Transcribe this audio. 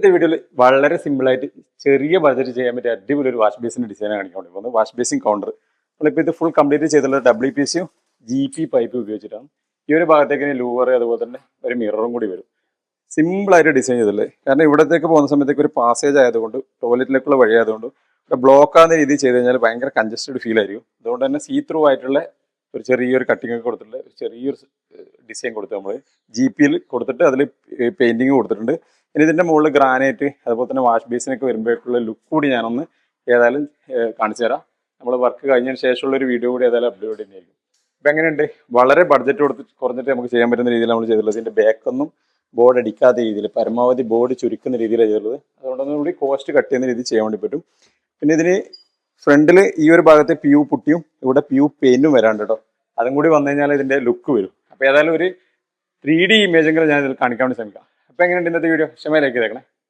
ഇന്നത്തെ വീഡിയോയിൽ വളരെ സിമ്പിളായിട്ട് ചെറിയ ബഡ്ജറ്റ് ചെയ്യാൻ പറ്റിയ അടിപൊളി ഒരു വാഷ് ബേസിന്റെ ഡിസൈൻ കാണിക്കാൻ പോകുന്നത് വാഷ് ബേസിൻ കൗണ്ടർ നമ്മളിപ്പോൾ ഇത് ഫുൾ കംപ്ലീറ്റ് ചെയ്തിട്ടുള്ള ഡബ്ല്യു പി സിയും ജി പി പൈപ്പ് ഉപയോഗിച്ചിട്ടാണ്. ഈ ഒരു ഭാഗത്തേക്ക് ലൂവർ അതുപോലെ തന്നെ ഒരു മിററും കൂടി വരും. സിമ്പിളായിട്ട് ഡിസൈൻ ചെയ്തിട്ടുള്ളത്. കാരണം ഇവിടത്തേക്ക് പോകുന്ന സമയത്തേക്ക് ഒരു പാസേജ് ആയതുകൊണ്ട് ടോയ്ലറ്റിലേക്കുള്ള വഴി ആയതുകൊണ്ട് ബ്ലോക്ക് ആകുന്ന രീതിയിൽ ചെയ്ത് കഴിഞ്ഞാൽ ഭയങ്കര കൺജസ്റ്റഡ് ഫീൽ ആയിരിക്കും. അതുകൊണ്ട് തന്നെ സീ ത്രൂ ആയിട്ടുള്ള ഒരു ചെറിയൊരു കട്ടിംഗ് ഒക്കെ കൊടുത്തിട്ടുള്ള ഒരു ചെറിയൊരു ഡിസൈൻ കൊടുത്തു നമ്മൾ ജി പിയിൽ കൊടുത്തിട്ട് അതിൽ പെയിന്റിങ് കൊടുത്തിട്ടുണ്ട്. ഇനി ഇതിന്റെ മുകളിൽ ഗ്രാനൈറ്റ് അതുപോലെ തന്നെ വാഷ് ബേസിനൊക്കെ വരുമ്പോഴേക്കുള്ള ലുക്ക് കൂടി ഞാനൊന്ന് ഏതായാലും കാണിച്ചു തരാം. നമ്മൾ വർക്ക് കഴിഞ്ഞതിന് ശേഷമുള്ള ഒരു വീഡിയോ കൂടി ഏതായാലും അപ്ലോഡ് ചെയ്യുന്നതായിരിക്കും ഇപ്പം എങ്ങനെയുണ്ട്? വളരെ ബഡ്ജറ്റ് കൊടുത്ത് കുറഞ്ഞിട്ട് നമുക്ക് ചെയ്യാൻ പറ്റുന്ന രീതിയിൽ നമ്മൾ ചെയ്തിട്ടുള്ളത്. ഇതിന്റെ ബാക്കൊന്നും ബോർഡ് അടിക്കാത്ത രീതിയിൽ പരമാവധി ബോർഡ് ചുരുക്കുന്ന രീതിയിലാണ് ചെയ്തിട്ടുള്ളത്. അതുകൊണ്ടൊന്നും കൂടി കോസ്റ്റ് കട്ട് ചെയ്യുന്ന രീതിയിൽ ചെയ്യാൻ വേണ്ടി പറ്റും. പിന്നെ ഇതിന് ഫ്രണ്ടിൽ ഈ ഒരു ഭാഗത്തെ പ്യൂ പുട്ടിയും ഇവിടെ പി യു പെയിനും വരാണ്ട് കേട്ടോ. അതും കൂടി വന്നു കഴിഞ്ഞാൽ ഇതിന്റെ ലുക്ക് വരും. അപ്പോൾ ഏതായാലും ഒരു ത്രീ ഡി ഇമേജെങ്കിലും ഞാൻ ഇതിൽ കാണിക്കാൻ വേണ്ടി ശ്രമിക്കാം. അപ്പോൾ എങ്ങനെയുണ്ട് ഇന്നത്തെ വീഡിയോ ക്ഷമയിലേക്ക് ലൈക്ക് ചെയ്തേക്കണേ